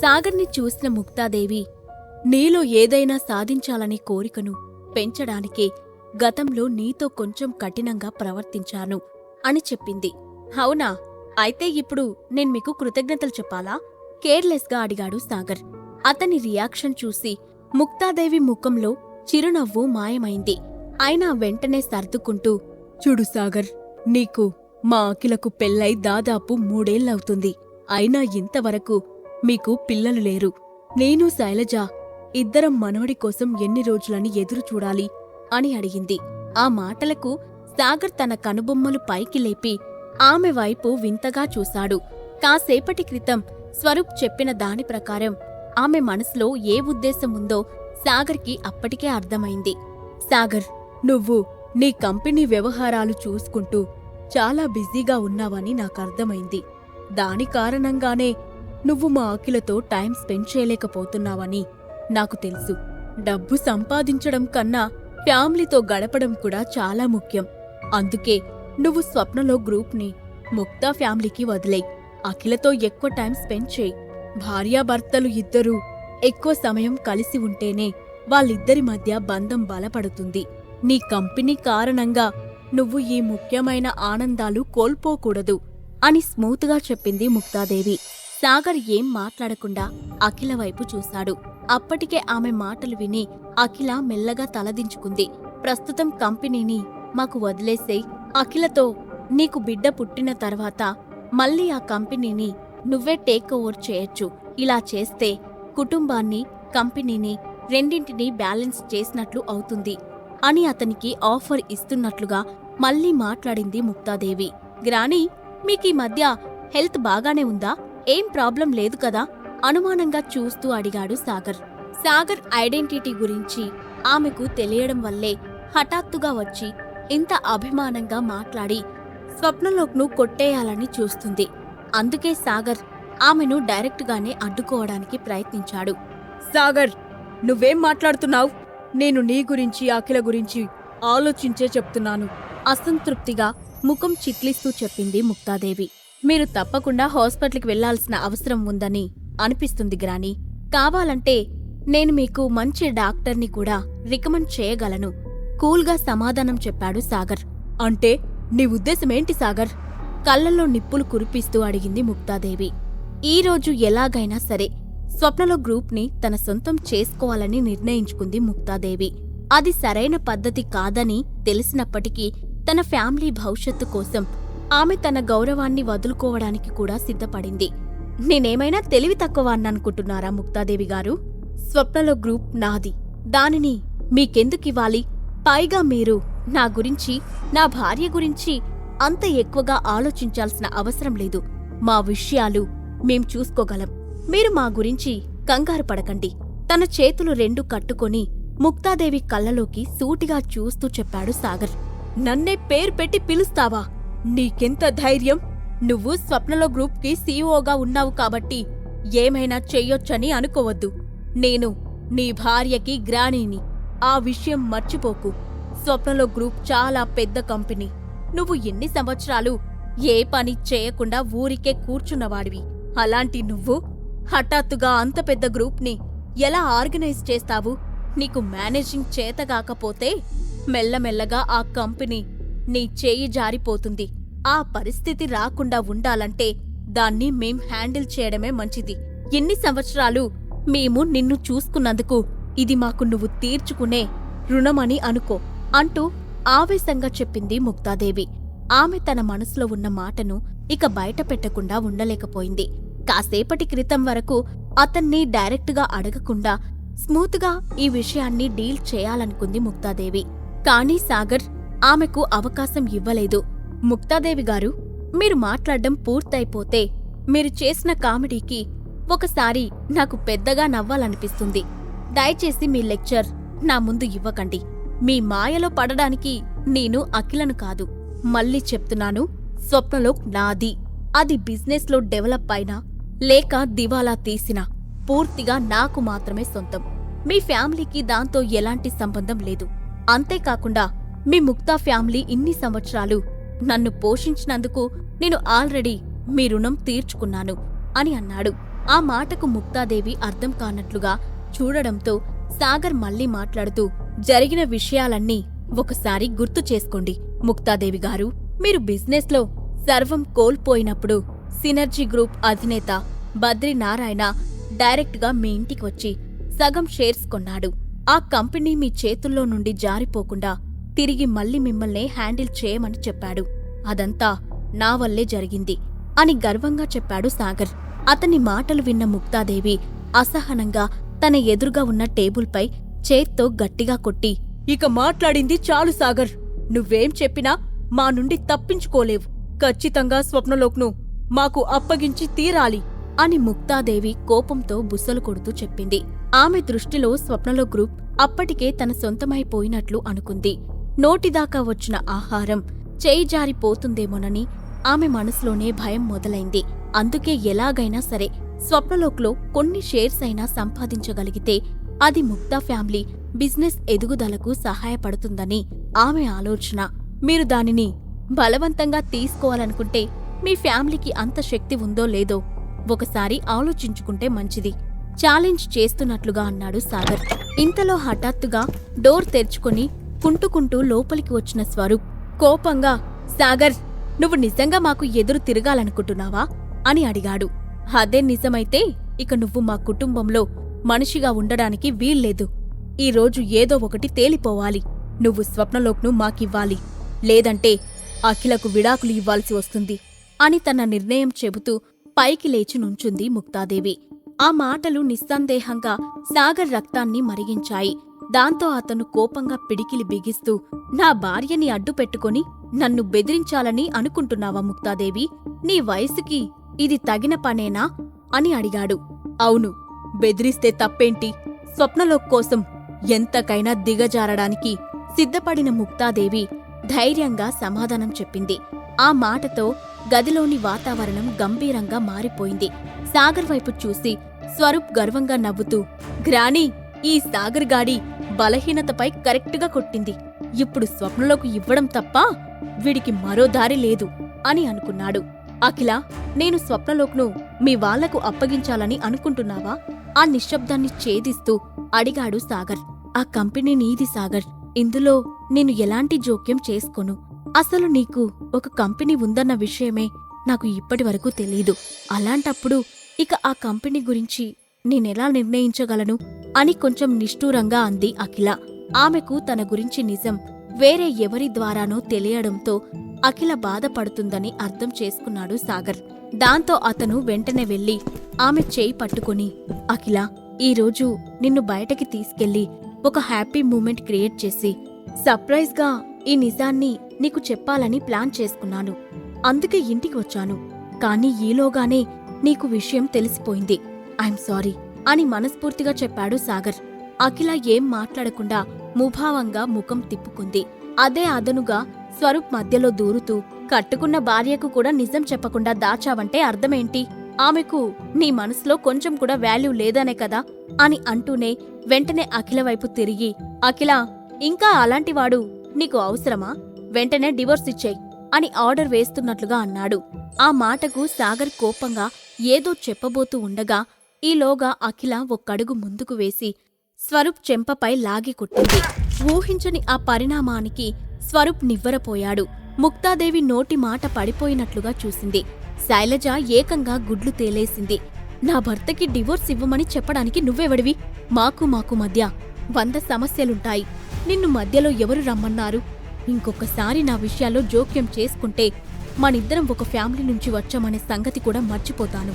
సాగర్ని చూసిన ముక్తాదేవి నీలో ఏదైనా సాధించాలనే కోరికను పెంచడానికే గతంలో నీతో కొంచెం కఠినంగా ప్రవర్తించాను అని చెప్పింది. అవునా? అయితే ఇప్పుడు నేను మీకు కృతజ్ఞతలు చెప్పాలా? కేర్లెస్గా అడిగాడు సాగర్. అతని రియాక్షన్ చూసి ముక్తాదేవి ముఖంలో చిరునవ్వు మాయమైంది. అయినా వెంటనే సర్దుకుంటూ చూడు సాగర్ నీకు మా అఖిలకు పెళ్ళై దాదాపు మూడేళ్ళవుతుంది అయినా ఇంతవరకు మీకు పిల్లలు లేరు. నేను శైలజ ఇద్దరం మనవడి కోసం ఎన్ని రోజులని ఎదురు చూడాలి అని అడిగింది. ఆ మాటలకు సాగర్ తన కనుబొమ్మలు పైకి లేపి ఆమె వైపు వింతగా చూశాడు. కాసేపటి క్రితం స్వరూప్ చెప్పిన దాని ప్రకారం ఆమె మనసులో ఏ ఉద్దేశం ఉందో సాగర్కి అప్పటికే అర్థమైంది. సాగర్ నువ్వు నీ కంపెనీ వ్యవహారాలు చూసుకుంటూ చాలా బిజీగా ఉన్నావని నాకర్థమైంది దాని కారణంగానే నువ్వు మా అఖిలతో టైం స్పెండ్ చేయలేకపోతున్నావని నాకు తెలుసు. డబ్బు సంపాదించడం కన్నా ఫ్యామిలీతో గడపడం కూడా చాలా ముఖ్యం. అందుకే నువ్వు స్వప్నలో గ్రూప్ని ముక్తా ఫ్యామిలీకి వదిలేయి. అఖిలతో ఎక్కువ టైం స్పెండ్ చేయి. భార్యాభర్తలు ఇద్దరూ ఎక్కువ సమయం కలిసి ఉంటేనే వాళ్ళిద్దరి మధ్య బంధం బలపడుతుంది. నీ కంపెనీ కారణంగా నువ్వు ఈ ముఖ్యమైన ఆనందాలు కోల్పోకూడదు అని స్మూత్గా చెప్పింది ముక్తాదేవి. సాగర్ ఏం మాట్లాడకుండా అఖిల వైపు చూశాడు. అప్పటికే ఆమె మాటలు విని అఖిల మెల్లగా తలదించుకుంది. ప్రస్తుతం కంపెనీని మాకు వదిలేసే అఖిలతో నీకు బిడ్డ పుట్టిన తర్వాత మళ్ళీ ఆ కంపెనీని నువ్వే టేక్ ఓవర్ చేయొచ్చు. ఇలా చేస్తే కుటుంబాన్ని కంపెనీని రెండింటినీ బ్యాలెన్స్ చేసినట్లు అవుతుంది అని అతనికి ఆఫర్ ఇస్తున్నట్లుగా మళ్ళీ మాట్లాడింది ముక్తాదేవి. గ్రాని మీకీ మధ్య హెల్త్ బాగానే ఉందా? ఏం ప్రాబ్లం లేదు కదా? అనుమానంగా చూస్తూ అడిగాడు సాగర్. సాగర్ ఐడెంటిటీ గురించి ఆమెకు తెలియడం వల్లే హఠాత్తుగా వచ్చి ఇంత అభిమానంగా మాట్లాడి స్వప్నలోక్ను కొట్టేయాలని చూస్తుంది. అందుకే సాగర్ ఆమెను డైరెక్ట్గానే అడ్డుకోవడానికి ప్రయత్నించాడు. సాగర్ నువ్వేం మాట్లాడుతున్నావు? నేను నీ గురించి అఖిల గురించి ఆలోచించే చెప్తున్నాను అసంతృప్తిగా ముఖం చిట్లిస్తూ చెప్పింది ముక్తాదేవి. మీరు తప్పకుండా హాస్పిటల్కి వెళ్ళాల్సిన అవసరం ఉందని అనిపిస్తుంది గ్రాని. కావాలంటే నేను మీకు మంచి డాక్టర్ని కూడా రికమెండ్ చేయగలను. కూల్గా సమాధానం చెప్పాడు సాగర్. అంటే నీ ఉద్దేశమేంటి సాగర్? కళ్ళల్లో నిప్పులు కురిపిస్తూ అడిగింది ముక్తాదేవి. ఈరోజు ఎలాగైనా సరే స్వప్నలో గ్రూప్ని తన సొంతం చేసుకోవాలని నిర్ణయించుకుంది ముక్తాదేవి. అది సరైన పద్ధతి కాదని తెలిసినప్పటికీ తన ఫ్యామిలీ భవిష్యత్తు కోసం ఆమె తన గౌరవాన్ని వదులుకోవడానికి కూడా సిద్ధపడింది. నేనేమైనా తెలివి తక్కువ అన్ననుకుంటున్నారా ముక్తాదేవి గారు? స్వప్నలో గ్రూప్ నాది. దానిని మీకెందుకివ్వాలి? పైగా మీరు నా గురించి నా భార్య గురించి అంత ఎక్కువగా ఆలోచించాల్సిన అవసరం లేదు. మా విషయాలు మేం చూసుకోగలం. మీరు మా గురించి కంగారు పడకండి. తన చేతులు రెండు కట్టుకొని ముక్తాదేవి కళ్ళలోకి సూటిగా చూస్తూ చెప్పాడు సాగర్. నన్నే పేరు పెట్టి పిలుస్తావా? నీకెంత ధైర్యం? నువ్వు స్వప్నలో గ్రూప్కి సీఈఓగా ఉన్నావు కాబట్టి ఏమైనా చెయ్యొచ్చని అనుకోవద్దు. నేను నీ భార్యకి గ్రాణిని. ఆ విషయం మర్చిపోకు. స్వప్నలో గ్రూప్ చాలా పెద్ద కంపెనీ. నువ్వు ఎన్ని సంవత్సరాలు ఏ పని చేయకుండా ఊరికే కూర్చున్నవాడివి. అలాంటి నువ్వు హఠాత్తుగా అంత పెద్ద గ్రూప్ని ఎలా ఆర్గనైజ్ చేస్తావు? నీకు మేనేజింగ్ చేతగాకపోతే మెల్లమెల్లగా ఆ కంపెనీ నీ చేయి జారిపోతుంది. ఆ పరిస్థితి రాకుండా ఉండాలంటే దాన్ని మేం హ్యాండిల్ చేయడమే మంచిది. ఎన్ని సంవత్సరాలు మేము నిన్ను చూసుకున్నందుకు ఇది మాకు నువ్వు తీర్చుకునే రుణమని అనుకో అంటూ ఆవేశంగా చెప్పింది ముక్తాదేవి. ఆమె తన మనసులో ఉన్న మాటను ఇక బయట పెట్టకుండా ఉండలేకపోయింది. కాసేపటి క్రితం వరకు అతన్ని డైరెక్టుగా అడగకుండా స్మూత్గా ఈ విషయాన్ని డీల్ చేయాలనుకుంది ముక్తాదేవి. కానీ సాగర్ ఆమెకు అవకాశం ఇవ్వలేదు. ముక్తాదేవి గారు మీరు మాట్లాడడం పూర్తయిపోతే మీరు చేసిన కామెడీకి ఒకసారి నాకు పెద్దగా నవ్వాలనిపిస్తుంది. దయచేసి మీ లెక్చర్ నా ముందు ఇవ్వకండి. మీ మాయలో పడడానికి నేను అఖిలను కాదు. మళ్ళీ చెప్తున్నాను స్వప్నలో నాది. అది బిజినెస్లో డెవలప్ అయినా లేక దివాలా తీసినా పూర్తిగా నాకు మాత్రమే సొంతం. మీ ఫ్యామిలీకి దాంతో ఎలాంటి సంబంధం లేదు. అంతేకాకుండా మీ ముక్తా ఫ్యామిలీ ఇన్ని సంవత్సరాలు నన్ను పోషించినందుకు నేను ఆల్రెడీ మీ రుణం తీర్చుకున్నాను అని అన్నాడు. ఆ మాటకు ముక్తాదేవి అర్థం కానట్లుగా చూడడంతో సాగర్ మళ్ళీ మాట్లాడుతూ జరిగిన విషయాలన్నీ ఒకసారి గుర్తు చేసుకోండి ముక్తాదేవి గారు. మీరు బిజినెస్లో సర్వం కోల్పోయినప్పుడు సినర్జీ గ్రూప్ అధినేత బద్రీనారాయణ డైరెక్ట్గా మీ ఇంటికి వచ్చి సగం షేర్స్ కొన్నాడు. ఆ కంపెనీ మీ చేతుల్లో నుండి జారిపోకుండా తిరిగి మళ్ళీ మిమ్మల్నే హ్యాండిల్ చేయమని చెప్పాడు. అదంతా నా వల్లే జరిగింది అని గర్వంగా చెప్పాడు సాగర్. అతని మాటలు విన్న ముక్తాదేవి అసహనంగా తన ఎదురుగా ఉన్న టేబుల్పై చేత్తో గట్టిగా కొట్టి ఇక మాట్లాడింది చాలు సాగర్. నువ్వేం చెప్పినా మా నుండి తప్పించుకోలేవు. ఖచ్చితంగా స్వప్నలోక్ను మాకు అప్పగించి తీరాలి అని ముక్తాదేవి కోపంతో బుసలు కొడుతూ చెప్పింది. ఆమె దృష్టిలో స్వప్నలో గ్రూప్ అప్పటికే తన సొంతమైపోయినట్లు అనుకుంది. నోటిదాకా వచ్చిన ఆహారం చేయి జారిపోతుందేమోనని ఆమె మనసులోనే భయం మొదలైంది. అందుకే ఎలాగైనా సరే స్వప్నలోక్లో కొన్ని షేర్స్ అయినా సంపాదించగలిగితే అది ముక్తా ఫ్యామిలీ బిజినెస్ ఎదుగుదలకు సహాయపడుతుందని ఆమె ఆలోచన. మీరు దానిని బలవంతంగా తీసుకోవాలనుకుంటే మీ ఫ్యామిలీకి అంత శక్తి ఉందో లేదో ఒకసారి ఆలోచించుకుంటే మంచిది. ఛాలెంజ్ చేస్తున్నట్లుగా అన్నాడు సాగర్. ఇంతలో హఠాత్తుగా డోర్ తెరుచుకొని కుంటుకుంటూ లోపలికి వచ్చిన స్వరూప్ కోపంగా సాగర్ నువ్వు నిజంగా మాకు ఎదురు తిరగాలనుకుంటున్నావా? అని అడిగాడు. అదే నిజమైతే ఇక నువ్వు మా కుటుంబంలో మనిషిగా ఉండడానికి వీల్లేదు. ఈరోజు ఏదో ఒకటి తేలిపోవాలి. నువ్వు స్వప్నలోక్ను మాకివ్వాలి. లేదంటే అఖిలకు విడాకులు ఇవ్వాల్సి వస్తుంది అని తన నిర్ణయం చెబుతూ పైకి లేచి నుంచుంది ముక్తాదేవి. ఆ మాటలు నిస్సందేహంగా సాగర్ రక్తాన్ని మరిగించాయి. దాంతో అతను కోపంగా పిడికిలి బిగిస్తూ నా భార్యని అడ్డు పెట్టుకొని నన్ను బెదిరించాలని అనుకుంటున్నావా ముక్తాదేవి? నీ వయసుకి ఇది తగిన పనేనా? అని అడిగాడు. అవును బెదిరిస్తే తప్పేంటి? స్వప్నలో కోసం ఎంతకైనా దిగజారడానికి సిద్ధపడిన ముక్తాదేవి ధైర్యంగా సమాధానం చెప్పింది. ఆ మాటతో గదిలోని వాతావరణం గంభీరంగా మారిపోయింది. సాగర్ వైపు చూసి స్వరూప్ గర్వంగా నవ్వుతూ గ్రాని ఈ సాగర్ గాడి బలహీనతపై కరెక్టుగా కొట్టింది. ఇప్పుడు స్వప్నలోకి ఇవ్వడం తప్ప వీడికి మరో దారి లేదు అని అనుకున్నాడు. అఖిల నేను స్వప్నలోక్ను మీ వాళ్ళకు అప్పగించాలని అనుకుంటున్నావా? ఆ నిశ్శబ్దాన్ని ఛేదిస్తూ అడిగాడు సాగర్. ఆ కంపెనీ నీది సాగర్. ఇందులో నేను ఎలాంటి జోక్యం చేసుకోను? అసలు నీకు ఒక కంపెనీ ఉందన్న విషయమే నాకు ఇప్పటివరకు తెలీదు. అలాంటప్పుడు ఇక ఆ కంపెనీ గురించి నేనెలా నిర్ణయించగలను? అని కొంచెం నిష్ఠూరంగా అంది అఖిల. ఆమెకు తన గురించి నిజం వేరే ఎవరి ద్వారానో తెలియడంతో అఖిల బాధపడుతుందని అర్థం చేసుకున్నాడు సాగర్. దాంతో అతను వెంటనే వెళ్ళి ఆమె చేయి పట్టుకుని అఖిల ఈరోజు నిన్ను బయటకి తీసుకెళ్ళి ఒక హ్యాపీ మూమెంట్ క్రియేట్ చేసి సర్ప్రైజ్గా ఈ నిజాన్ని నీకు చెప్పాలని ప్లాన్ చేసుకున్నాను. అందుకే ఇంటికి వచ్చాను. కానీ ఈలోగానే నీకు విషయం తెలిసిపోయింది. ఐఎమ్ సారీ అని మనస్ఫూర్తిగా చెప్పాడు సాగర్. అఖిల ఏం మాట్లాడకుండా ముభావంగా ముఖం తిప్పుకుంది. అదే అదనుగా స్వరూప్ మధ్యలో దూరుతూ కట్టుకున్న భార్యకు కూడా నిజం చెప్పకుండా దాచావంటే అర్థమేంటి? ఆమెకు నీ మనసులో కొంచెం కూడా వాల్యూ లేదనే కదా? అని అంటూనే వెంటనే అఖిల వైపు తిరిగి అఖిల ఇంకా అలాంటివాడు నీకు అవసరమా? వెంటనే డివోర్స్ ఇచ్చేయ్ అని ఆర్డర్ వేస్తున్నట్లుగా అన్నాడు. ఆ మాటకు సాగర్ కోపంగా ఏదో చెప్పబోతూ ఉండగా ఈలోగా అఖిల ఒక్కడుగు ముందుకు వేసి స్వరూప్ చెంపపై లాగి కొట్టింది. ఊహించని ఆ పరిణామానికి స్వరూప్ నివ్వరపోయాడు. ముక్తాదేవి నోటి మాట పడిపోయినట్లుగా చూసింది. శైలజ ఏకంగా గుడ్లు తేలేసింది. నా భర్తకి డివోర్స్ ఇవ్వమని చెప్పడానికి నువ్వెవడివి? మాకు మాకు మధ్య వంద సమస్యలుంటాయి. నిన్ను మధ్యలో ఎవరు రమ్మన్నారు? ఇంకొకసారి నా విషయాల్లో జోక్యం చేసుకుంటే మనిద్దరం ఒక ఫ్యామిలీ నుంచి వచ్చామనే సంగతి కూడా మర్చిపోతాను.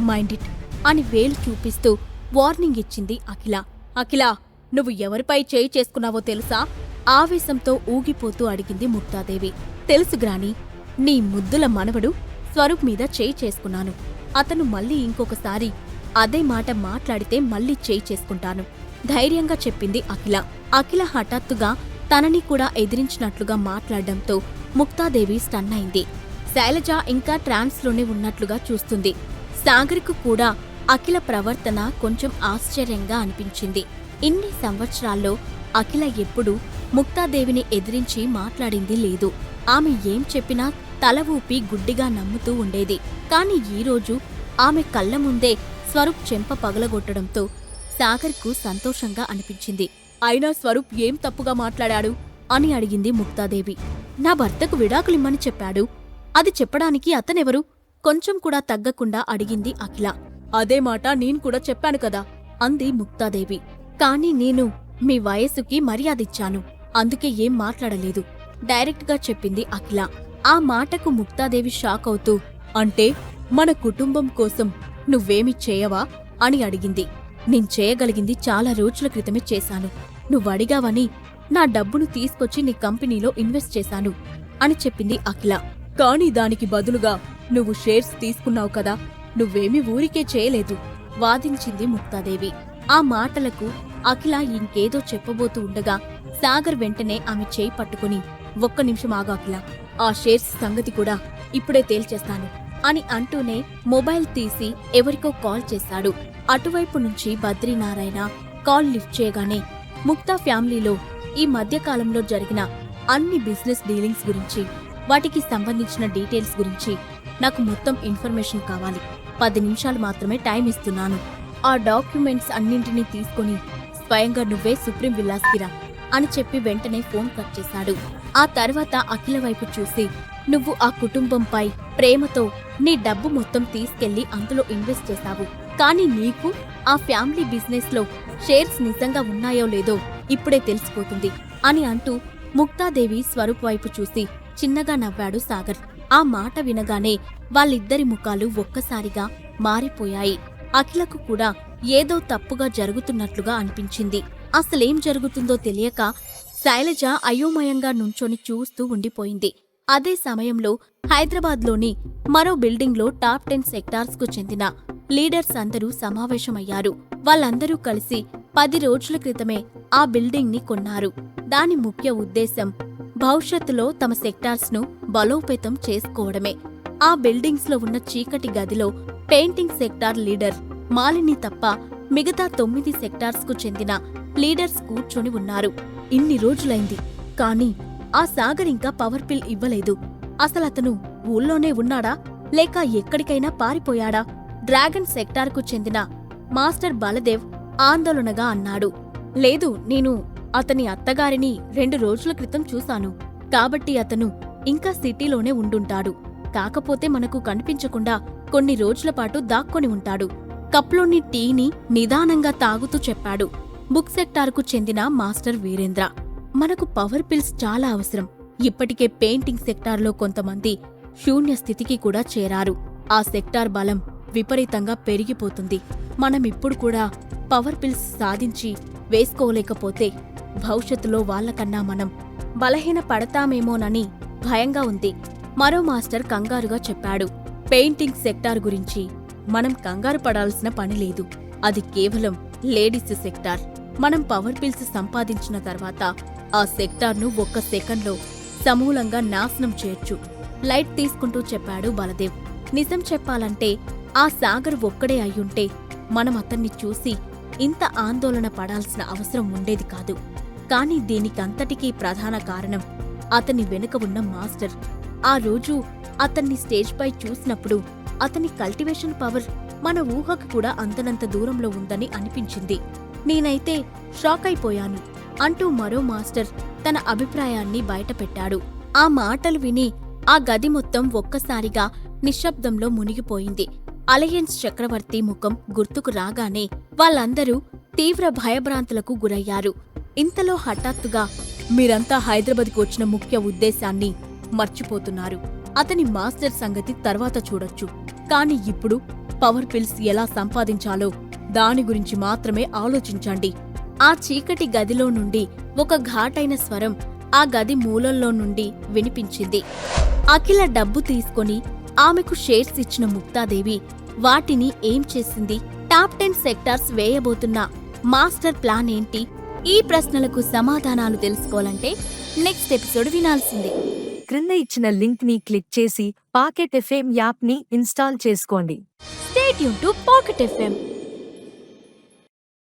Mind it. అని వేలు చూపిస్తూ వార్నింగ్ ఇచ్చింది అఖిల. అఖిల నువ్వు ఎవరిపై చేయి చేసుకున్నావో తెలుసా? ఆవేశంతో ఊగిపోతూ అడిగింది ముక్తాదేవి తెలుసు గ్రాని నీ ముద్దుల మనవడు స్వరూప్ మీద చేయి చేసుకున్నాను. అతను మళ్ళీ ఇంకొకసారి అదే మాట మాట్లాడితే మళ్ళీ చేయి చేసుకుంటాను. ధైర్యంగా చెప్పింది అఖిల. అఖిల హఠాత్తుగా తనని కూడా ఎదిరించినట్లుగా మాట్లాడడంతో ముక్తాదేవి స్టన్ అయింది శైలజ ఇంకా ట్రాన్స్లోనే ఉన్నట్లుగా చూస్తుంది. సాగర్కు కూడా అఖిల ప్రవర్తన కొంచెం ఆశ్చర్యంగా అనిపించింది. ఇన్ని సంవత్సరాల్లో అఖిల ఎప్పుడూ ముక్తాదేవిని ఎదిరించి మాట్లాడింది లేదు. ఆమె ఏం చెప్పినా తల ఊపి గుడ్డిగా నమ్ముతూ ఉండేది. కాని ఈరోజు ఆమె కళ్ళ ముందే స్వరూప్ చెంప పగలగొట్టడంతో సాగర్కు సంతోషంగా అనిపించింది. అయినా స్వరూప్ ఏం తప్పుగా మాట్లాడాడు? అని అడిగింది ముక్తాదేవి. నా భర్తకు విడాకులిమ్మని చెప్పాడు. అది చెప్పడానికి అతనెవరు? కొంచెం కూడా తగ్గకుండా అడిగింది అఖిల. అదే మాట నేను కూడా చెప్పాను కదా అంది ముక్తాదేవి. కాని నేను మీ వయస్సుకి మర్యాదిచ్చాను అందుకే ఏం మాట్లాడలేదు డైరెక్ట్గా చెప్పింది అఖిల. ఆ మాటకు ముక్తాదేవి షాక్ అవుతూ అంటే మన కుటుంబం కోసం నువ్వేమి చేయవా అని అడిగింది. నేను చేయగలిగింది చాలా రోజుల క్రితమే చేశాను. నువ్వడిగావని నా డబ్బును తీసుకొచ్చి నీ కంపెనీలో ఇన్వెస్ట్ చేశాను అని చెప్పింది అఖిల. కాని దానికి బదులుగా నువ్వు షేర్స్ తీసుకున్నావు కదా నువ్వేమి ఊరికే చేయలేదు వాదించింది ముక్తాదేవి. ఆ మాటలకు అఖిల ఇంకేదో చెప్పబోతూ ఉండగా సాగర్ వెంటనే ఆమె చేయి పట్టుకుని ఒక్క నిమిషం ఆగు అఖిల ఆ షేర్స్ సంగతి కూడా ఇప్పుడే తేల్చేస్తాను అని అంటూనే మొబైల్ తీసి ఎవరికో కాల్ చేశాడు. అటువైపు నుంచి బద్రీనారాయణ కాల్ లిఫ్ట్ చేయగానే ముక్తా ఫ్యామిలీలో ఈ మధ్యకాలంలో జరిగిన అన్ని బిజినెస్ డీలింగ్స్ గురించి వాటికి సంబంధించిన డీటెయిల్స్ గురించి నాకు మొత్తం ఇన్ఫర్మేషన్ కావాలి. పది నిమిషాలు మాత్రమే టైం ఇస్తున్నాను. ఆ డాక్యుమెంట్స్ అన్నింటినీ తీసుకొని స్వయంగా నువ్వే సుప్రీం విలాస్కిరా అని చెప్పి వెంటనే ఫోన్ కట్ చేశాడు. ఆ తర్వాత అఖిల వైపు చూసి నువ్వు ఆ కుటుంబంపై ప్రేమతో నీ డబ్బు మొత్తం తీసుకెళ్ళి అందులో ఇన్వెస్ట్ చేశావు. కానీ నీకు ఆ ఫ్యామిలీ బిజినెస్లో షేర్స్ నిజంగా ఉన్నాయో లేదో ఇప్పుడే తెలిసిపోతుంది అని అంటూ ముక్తాదేవి స్వరూప్ వైపు చూసి చిన్నగా నవ్వాడు సాగర్. ఆ మాట వినగానే వాళ్ళిద్దరి ముఖాలు ఒక్కసారిగా మారిపోయాయి. అఖిలకు కూడా ఏదో తప్పుగా జరుగుతున్నట్లుగా అనిపించింది. అసలేం జరుగుతుందో తెలియక శైలజ అయోమయంగా నుంచొని చూస్తూ ఉండిపోయింది. అదే సమయంలో హైదరాబాద్లోని మరో బిల్డింగ్లో టాప్ టెన్ సెక్టార్స్కు చెందిన లీడర్స్ అందరూ సమావేశమయ్యారు. వాళ్ళందరూ కలిసి పది రోజుల క్రితమే ఆ బిల్డింగ్ని కొన్నారు. దాని ముఖ్య ఉద్దేశం భవిష్యత్తులో తమ సెక్టార్స్ను బలోపేతం చేసుకోవడమే. ఆ బిల్డింగ్స్లో ఉన్న చీకటి గదిలో పెయింటింగ్ సెక్టార్ లీడర్ మాలిని తప్ప మిగతా తొమ్మిది సెక్టార్స్కు చెందిన లీడర్స్ కూర్చొని ఉన్నారు. ఇన్ని రోజులైంది కానీ ఆ సాగర్ ఇంకా పవర్ పిల్ ఇవ్వలేదు. అసలతను ఊళ్ళోనే ఉన్నాడా? లేక ఎక్కడికైనా పారిపోయాడా? డ్రాగన్ సెక్టార్కు చెందిన మాస్టర్ బలదేవ్ ఆందోళనగా అన్నాడు. లేదు నేను అతని అత్తగారిని రెండు రోజుల క్రితం చూశాను. కాబట్టి అతను ఇంకా సిటీలోనే ఉండుంటాడు. కాకపోతే మనకు కనిపించకుండా కొన్ని రోజుల పాటు దాక్కొని ఉంటాడు. కప్లోని టీని నిదానంగా తాగుతూ చెప్పాడు. బుక్ సెక్టార్కు చెందిన మాస్టర్ వీరేంద్ర. మనకు పవర్ పిల్స్ చాలా అవసరం. ఇప్పటికే పెయింటింగ్ సెక్టార్లో కొంతమంది శూన్య స్థితికి కూడా చేరారు. ఆ సెక్టార్ బలం విపరీతంగా పెరిగిపోతుంది. మనం ఇప్పుడు కూడా పవర్ పిల్స్ సాధించి వేసుకోలేకపోతే భవిష్యత్తులో వాళ్ళకన్నా మనం బలహీన పడతామేమోనని భయంగా ఉంది. మరో మాస్టర్ కంగారుగా చెప్పాడు. పెయింటింగ్ సెక్టార్ గురించి మనం కంగారు పడాల్సిన పని లేదు. అది కేవలం లేడీస్ సెక్టార్. మనం పవర్ పిల్స్ సంపాదించిన తర్వాత ఆ సెక్టార్ను ఒక్క సెకండ్లో సమూలంగా నాశనం చేయొచ్చు. లైట్ తీసుకుంటూ చెప్పాడు బలదేవ్. నిజం చెప్పాలంటే ఆ సాగర్ ఒక్కడే అయ్యుంటే మనం అతన్ని చూసి ఇంత ఆందోళన పడాల్సిన అవసరం ఉండేది కాదు. కాని దీనికంతటికీ ప్రధాన కారణం అతని వెనుక ఉన్న మాస్టర్. ఆ రోజు అతన్ని స్టేజ్పై చూసినప్పుడు అతని కల్టివేషన్ పవర్ మన ఊహకు కూడా అంతనంత దూరంలో ఉందని అనిపించింది. నేనైతే షాక్ అయిపోయాను. అంటూ మరో మాస్టర్ తన అభిప్రాయాన్ని బయటపెట్టాడు. ఆ మాటలు విని ఆ గది మొత్తం ఒక్కసారిగా నిశ్శబ్దంలో మునిగిపోయింది. అలయన్స్ చక్రవర్తి ముఖం గుర్తుకు రాగానే వాళ్ళందరూ తీవ్ర భయభ్రాంతులకు గురయ్యారు. ఇంతలో హఠాత్తుగా మీరంతా హైదరాబాద్కు వచ్చిన ముఖ్య ఉద్దేశాన్ని మర్చిపోతున్నారు. అతని మాస్టర్ సంగతి తర్వాత చూడొచ్చు. కాని ఇప్పుడు పవర్ పిల్స్ ఎలా సంపాదించాలో దాని గురించి మాత్రమే ఆలోచించండి. ఆ చీకటి గదిలో నుండి ఒక ఘాటైన స్వరం ఆ గది మూలల్లో నుండి వినిపించింది. అఖిల డబ్బు తీసుకొని ఆమెకు షేర్స్ ఇచ్చిన ముక్తాదేవి వాటిని ఏం చేసింది? టాప్ టెన్ సెక్టార్స్ వేయబోతున్న మాస్టర్ ప్లాన్ ఏంటి? ఈ ప్రశ్నలకు సమాధానాలు తెలుసుకోవాలంటే నెక్స్ట్ ఎపిసోడ్ వినాల్సిందే. క్రింద ఇచ్చిన లింక్ని క్లిక్ చేసి పాకెట్ ఎఫ్ఎం యాప్ని ఇన్స్టాల్ చేసుకోండి. స్టేట్ యూన్ టు పాకెట్ ఎఫ్ఎం